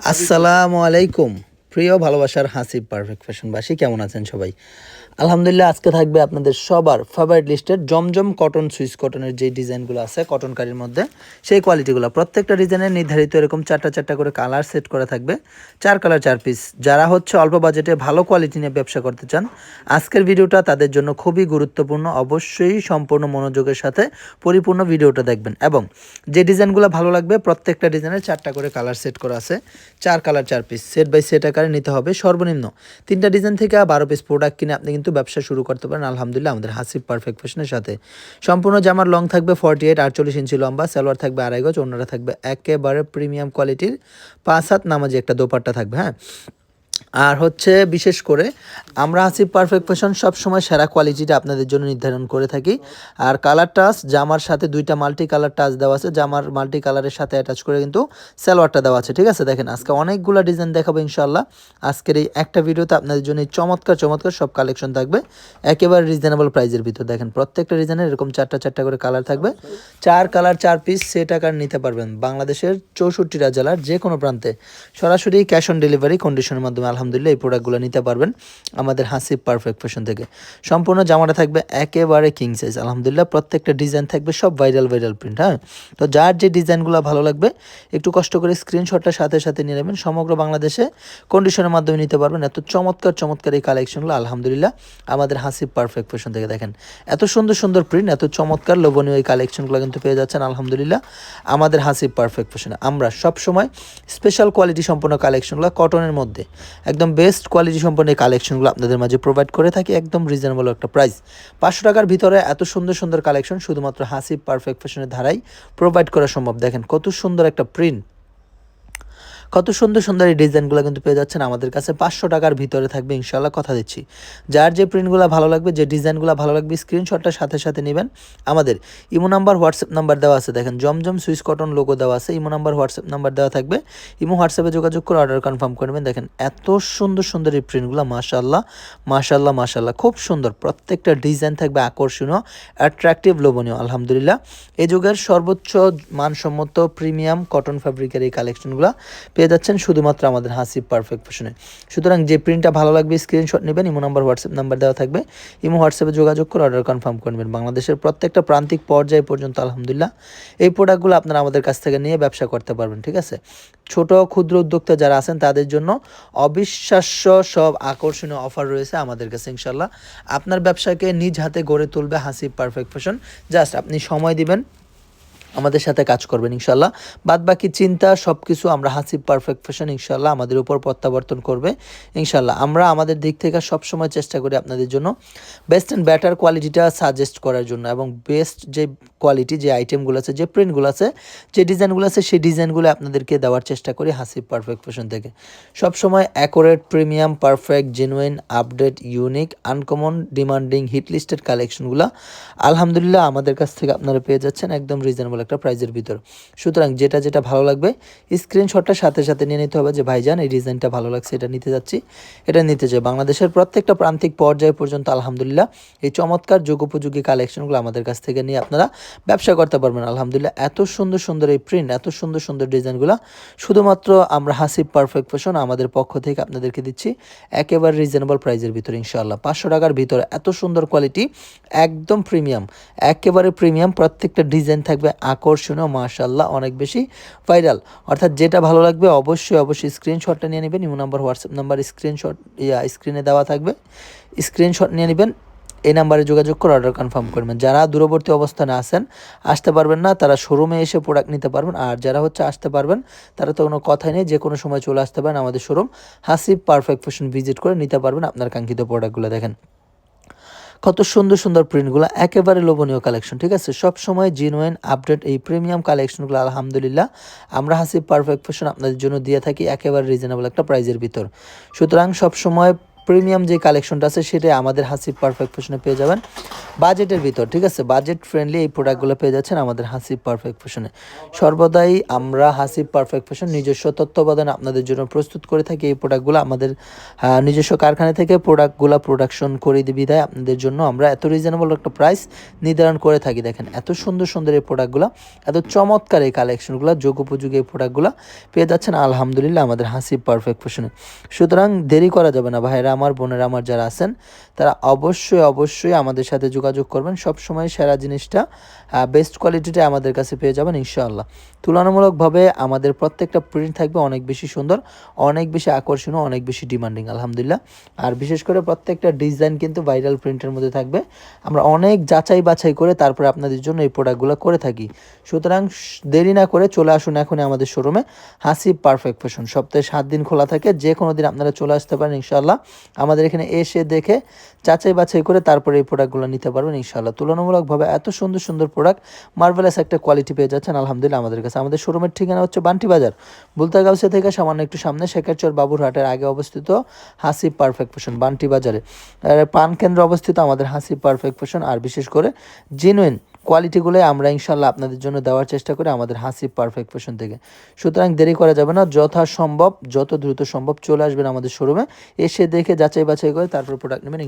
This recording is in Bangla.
আসসালামু আলাইকুম। প্রিয় ভালোবাসার হাসি পারফেক্ট ফ্যাশন ফ্যাশনবাসী কেমন আছেন সবাই? আলহামদুলিল্লাহ, আজকে থাকবে আপনাদের সবার ফেভারিট লিস্টের জমজম কটন সুইচ কটনের যে ডিজাইনগুলো আছে কটন কারির মধ্যে, সেই কোয়ালিটিগুলো প্রত্যেকটা ডিজাইনের নির্ধারিত এরকম চারটা চারটা করে কালার সেট করা থাকবে। চার কালার চার পিস যারা হচ্ছে অল্প বাজেটে ভালো কোয়ালিটি নিয়ে ব্যবসা করতে চান, আজকের ভিডিওটা তাদের জন্য খুবই গুরুত্বপূর্ণ। অবশ্যই সম্পূর্ণ মনোযোগের সাথে পরিপূর্ণ ভিডিওটা দেখবেন। এবং যে ডিজাইনগুলো ভালো লাগবে, প্রত্যেকটা ডিজাইনের চারটা করে কালার সেট করা আছে। চার কালার চার পিস সেট বাই সেট আকারে নিতে হবে সর্বনিম্ন। তিনটা ডিজাইন থেকে বারো পিস প্রোডাক্ট কিনে আপনি কিন্তু ব্যবসা শুরু করতে পারেন। আলহামদুলিল্লাহ, আমাদের হাসিব পারফেক্ট ফ্যাশনের সাথে। সম্পূর্ণ জামার লং থাকবে ফর্টি এইট আটচল্লিশ ইঞ্চি লম্বা, সালোয়ার থাকবে আড়াই গজ, অন্যরা থাকবে একেবারে প্রিমিয়াম কোয়ালিটির পাঁচ হাত নামাজি একটা দোপাট্টা থাকবে হ্যাঁ? আর হচ্ছে বিশেষ করে আমরা হাসিব পারফেক্ট ফ্যাশন সবসময় সেরা কোয়ালিটিটা আপনাদের জন্য নির্ধারণ করে থাকি। আর কালার টাচ জামার সাথে দুইটা মাল্টি কালার টাচ দেওয়া আছে। জামার মাল্টি কালারের সাথে অ্যাটাচ করে কিন্তু সালোয়ারটা দেওয়া আছে, ঠিক আছে? দেখেন, আজকে অনেকগুলো ডিজাইন দেখাবো ইনশাল্লাহ আজকের এই একটা ভিডিওতে আপনাদের জন্য চমৎকার চমৎকার সব কালেকশন থাকবে। একেবারে রিজনেবল প্রাইসের ভিতর। দেখেন, প্রত্যেকটা ডিজাইনের এরকম চারটা চারটা করে কালার থাকবে। চার কালার চার পিস সে টাকার নিতে পারবেন। বাংলাদেশের চৌষট্টিটা জেলার যে কোনো প্রান্তে সরাসরি ক্যাশ অন ডেলিভারি কন্ডিশনের মাধ্যমে আলহামদুলিল্লাহ এই প্রোডাক্টগুলো নিতে পারবেন আমাদের হাসিব পারফেক্ট ফ্যাশন থেকে। সম্পূর্ণ জামাটা থাকবে একেবারে কিং সাইজ আলহামদুলিল্লাহ প্রত্যেকটা ডিজাইন থাকবে সব ভাইরাল ভাইরাল প্রিন্ট হ্যাঁ? তো যার যে ডিজাইনগুলো ভালো লাগবে, একটু কষ্ট করে স্ক্রিনশটটা সাথে সাথে নিয়ে নেবেন। সমগ্র বাংলাদেশে কন্ডিশনের মাধ্যমে নিতে পারবেন। এত চমৎকার চমৎকার এই কালেকশনগুলো আলহামদুলিল্লাহ আমাদের হাসিব পারফেক্ট ফ্যাশন থেকে দেখেন। এত সুন্দর সুন্দর প্রিন্ট এত চমৎকার লোভনীয় এই কালেকশনগুলো কিন্তু পেয়ে যাচ্ছেন, আলহামদুলিল্লাহ আমাদের হাসিব পারফেক্ট ফ্যাশনে আমরা সব সময় স্পেশাল কোয়ালিটি সম্পন্ন কালেকশনগুলো কটনের মধ্যে। একদম বেস্ট কোয়ালিটি সম্পন্ন এই কালেকশনগুলো আপনাদের মাঝে প্রোভাইড করে থাকি, একদম রিজনেবল একটা প্রাইস পাঁচশো টাকার ভিতরে এত সুন্দর সুন্দর কালেকশন শুধুমাত্র হাসি পারফেক্ট ফ্যাশনের ধারাই প্রোভাইড করা সম্ভব। দেখেন কত সুন্দর একটা প্রিন্ট কত সুন্দর সুন্দর এই ডিজাইনগুলো কিন্তু পেয়ে যাচ্ছেন আমাদের কাছে। পাঁচশো টাকার ভিতরে থাকবে ইনশাল্লাহ কথা দিচ্ছি। যার যে প্রিন্টগুলো ভালো লাগবে, যে ডিজাইনগুলো ভালো লাগবে স্ক্রিনশটটা সাথে সাথে নেবেন। আমাদের ইমো নাম্বার, হোয়াটসঅ্যাপ নাম্বার দেওয়া আছে, দেখেন জমজম সুইস কটন লোগো দেওয়া আছে, ইমো নাম্বার, হোয়াটসঅ্যাপ নাম্বার দেওয়া থাকবে। ইমো হোয়াটসঅ্যাপে যোগাযোগ করে অর্ডার কনফার্ম করবেন দেখেন এত সুন্দর সুন্দর এই প্রিন্টগুলো মাশাল্লাহ মাশাল্লাহ মাশাল্লাহ খুব সুন্দর। প্রত্যেকটা ডিজাইন থাকবে আকর্ষণীয় অ্যাট্রাকটিভ লোভনীয়, আলহামদুলিল্লাহ। এই যুগের সর্বোচ্চ মানসম্মত প্রিমিয়াম কটন ফ্যাব্রিকের এই কালেকশনগুলো পেয়ে যাচ্ছেন শুধুমাত্র আমাদের হাসিব পারফেক্ট ফ্যাশনে সুতরাং যে প্রিন্টটা ভালো লাগবে স্ক্রিনশট নেবেন, ইমো নাম্বার হোয়াটসঅ্যাপ নাম্বার দেওয়া থাকবে। ইমো হোয়াটসঅ্যাপে যোগাযোগ করে অর্ডার কনফার্ম করবেন বাংলাদেশের প্রত্যেকটা প্রান্তিক পর্যায়ে পর্যন্ত, আলহামদুলিল্লাহ, এই প্রোডাক্টগুলো আপনারা আমাদের কাছ থেকে নিয়ে ব্যবসা করতে পারবেন, ঠিক আছে? ছোট, ক্ষুদ্র উদ্যোক্তা যারা আছেন, তাদের জন্য অবিশ্বাস্য সব আকর্ষণীয় অফার রয়েছে আমাদের কাছে ইনশাল্লাহ আপনার ব্যবসাকে নিজ হাতে গড়ে তুলবে হাসিব পারফেক্ট ফ্যাশন জাস্ট আপনি সময় দিবেন আমাদের সাথে কাজ করবেন ইনশাল্লাহ বাদ বাকি চিন্তা সব কিছু আমরা হাসিব পারফেক্ট ফ্যাশন ইনশাল্লাহ আমাদের উপর প্রত্যাবর্তন করবে ইনশাল্লাহ আমরা আমাদের দিক থেকে সবসময় চেষ্টা করি আপনাদের জন্য বেস্ট অ্যান্ড বেটার কোয়ালিটিটা সাজেস্ট করার জন্য এবং বেস্ট যে কোয়ালিটি যে আইটেমগুলো আছে, যে প্রিন্টগুলো আছে, যে ডিজাইনগুলো আছে, সেই ডিজাইনগুলো আপনাদেরকে দেওয়ার চেষ্টা করি হাসিব পারফেক্ট ফ্যাশন থেকে। সবসময় accurate premium perfect genuine update unique uncommon demanding hit listed কালেকশনগুলো আলহামদুলিল্লাহ, আমাদের কাছ থেকে আপনারা পেয়ে যাচ্ছেন একদম রিজনেবল একটা প্রাইজের ভিতর। সুতরাং যেটা যেটা ভালো লাগবে স্ক্রিনশটটা সাথে সাথে নিয়ে নিতে হবে যে, ভাইজান, এই ডিজাইনটা ভালো লাগছে, এটা নিতে যাচ্ছি। এটা নিতে চাই। বাংলাদেশের প্রত্যেকটা প্রান্তিক পর্যায়ে পর্যন্ত, আলহামদুলিল্লাহ, এই চমৎকার যুগোপযোগী কালেকশনগুলো আমাদের কাছ থেকে নিয়ে আপনারা ব্যবসা করতে পারবেন। আলহামদুলিল্লাহ, এত সুন্দর সুন্দর এই প্রিন্ট এত সুন্দর সুন্দর ডিজাইনগুলো শুধুমাত্র আমরা হাসিব পারফেক্ট ফ্যাশন আমাদের পক্ষ থেকে আপনাদেরকে দিচ্ছি, একেবারে রিজনেবল প্রাইজের ভিতরে, ইনশাআল্লাহ। পাঁচশো টাকার ভিতরে, এত সুন্দর কোয়ালিটি একদম প্রিমিয়াম একেবারে প্রিমিয়াম প্রত্যেকটা ডিজাইন থাকবে আকর্ষণীয় মাশাল্লাহ অনেক বেশি ভাইরাল। অর্থাৎ যেটা ভালো লাগবে অবশ্যই অবশ্যই স্ক্রিনশটটা নিয়ে নেবেন, imo number, WhatsApp number screenshot ইয়া স্ক্রিনে দেওয়া থাকবে। স্ক্রিনশট নিয়ে নেবেন, এই নাম্বারে যোগাযোগ করে অর্ডার কনফার্ম করবেন। যারা দূরবর্তী অবস্থানে আছেন, আসতে পারবেন না, তারা শোরুমে এসে প্রোডাক্ট নিতে পারবেন। আর যারা হচ্ছে আসতে পারবেন, তারা তো কোনো কথাই নেই যে কোনো সময় চলে আসতে পারেন আমাদের showroom Hasib perfect fashion visit করে নিতে পারবেন আপনার কাঙ্ক্ষিত প্রোডাক্টগুলো দেখেন। কত সুন্দর সুন্দর প্রিন্টগুলো একেবারে লোভনীয় কালেকশন ঠিক আছে? সব সময় জিনোয়েন আপডেট এই প্রিমিয়াম কালেকশনগুলো আলহামদুলিল্লাহ, আমরা হাসি পারফেক্ট ফ্যাশন আপনাদের জন্য দিয়ে থাকি, একেবারে রিজনেবল একটা প্রাইজের ভিতর। সুতরাং সব সময় প্রিমিয়াম যে কালেকশনটা আছে সেটা আমাদের হাসিব পারফেক্ট ফ্যাশনে পেয়ে যাবেন। বাজেটের ভিতর, ঠিক আছে? বাজেট ফ্রেন্ডলি এই প্রোডাক্টগুলো পেয়ে যাচ্ছেন আমাদের হাসিব পারফেক্ট ফ্যাশনে সর্বদাই আমরা হাসিব পারফেক্ট ফ্যাশন নিজস্ব তত্ত্বাবধানে আপনাদের জন্য প্রস্তুত করে থাকি এই প্রোডাক্টগুলো আমাদের নিজস্ব কারখানা থেকে প্রোডাক্টগুলো প্রোডাকশন করে দিই বিধায় আপনাদের জন্য আমরা এত রিজনেবল একটা প্রাইস নির্ধারণ করে থাকি। দেখেন, এত সুন্দর সুন্দর এই প্রোডাক্টগুলো এত চমৎকার এই কালেকশনগুলো যোগ উপযোগী এই প্রোডাক্টগুলো পেয়ে যাচ্ছেন আলহামদুলিল্লাহ আমাদের হাসিব পারফেক্ট ফ্যাশনে সুতরাং দেরি করা যাবে না ভাইরা আমার বোনেরা আমার যারা আছেন, তারা অবশ্যই অবশ্যই আমাদের সাথে যোগাযোগ করবেন। সব সময় সেরা জিনিসটা বেস্ট কোয়ালিটিটা আমাদের কাছে পেয়ে যাবেন ইনশাআল্লাহ। তুলনামূলকভাবে আমাদের প্রত্যেকটা প্রিন্ট থাকবে অনেক বেশি সুন্দর, অনেক বেশি আকর্ষণীয়, অনেক বেশি ডিমান্ডিং আলহামদুলিল্লাহ। আর বিশেষ করে প্রত্যেকটা ডিজাইন কিন্তু ভাইরাল প্রিন্টের মধ্যে থাকবে। আমরা অনেক যাচাই বাছাই করে তারপরে আপনাদের জন্য এই প্রোডাক্টগুলো করে থাকি। সুতরাং দেরি না করে চলে আসুন এখনই আমাদের শোরুমে হাসি পারফেক্ট ফ্যাশন সপ্তাহে সাত দিন খোলা থাকে যে কোনো দিন আপনারা চলে আসতে পারেন ইনশাআল্লাহ। আমাদের এখানে এসে দেখে যাচাই বাছাই করে তারপরে এই প্রোডাক্টগুলো নিতে পারবেন ইনশাআল্লাহ। তুলনামূলকভাবে এত সুন্দর সুন্দর প্রোডাক্ট মার্ভেলাস একটা কোয়ালিটি পেয়ে যাচ্ছেন আলহামদুলিল্লাহ আমাদের কাছে। আমাদের শোরুমের ঠিকানা হচ্ছে বান্টি বাজার, বুলতাগাউসে থেকে সামান্য একটু সামনে শেখারচর বাবুরহাটের আগে অবস্থিত হাসি পারফেক্ট ফ্যাশন বান্টি বাজারে। পান কেন্দ্র অবস্থিত আমাদের হাসি পারফেক্ট ফ্যাশন আর বিশেষ করে জেনুইন কোয়ালিটিগুলোই আমরা ইনশাল্লাহ আপনাদের জন্য দেওয়ার চেষ্টা করি আমাদের হাসি পারফেক্ট ফ্যাশন থেকে। সুতরাং দেরি করা যাবে না, যথাসম্ভব, যত দ্রুত সম্ভব চলে আসবেন আমাদের শোরুমে এসে দেখে যাচাই বাছাই করে তারপর প্রোডাক্ট নেবেন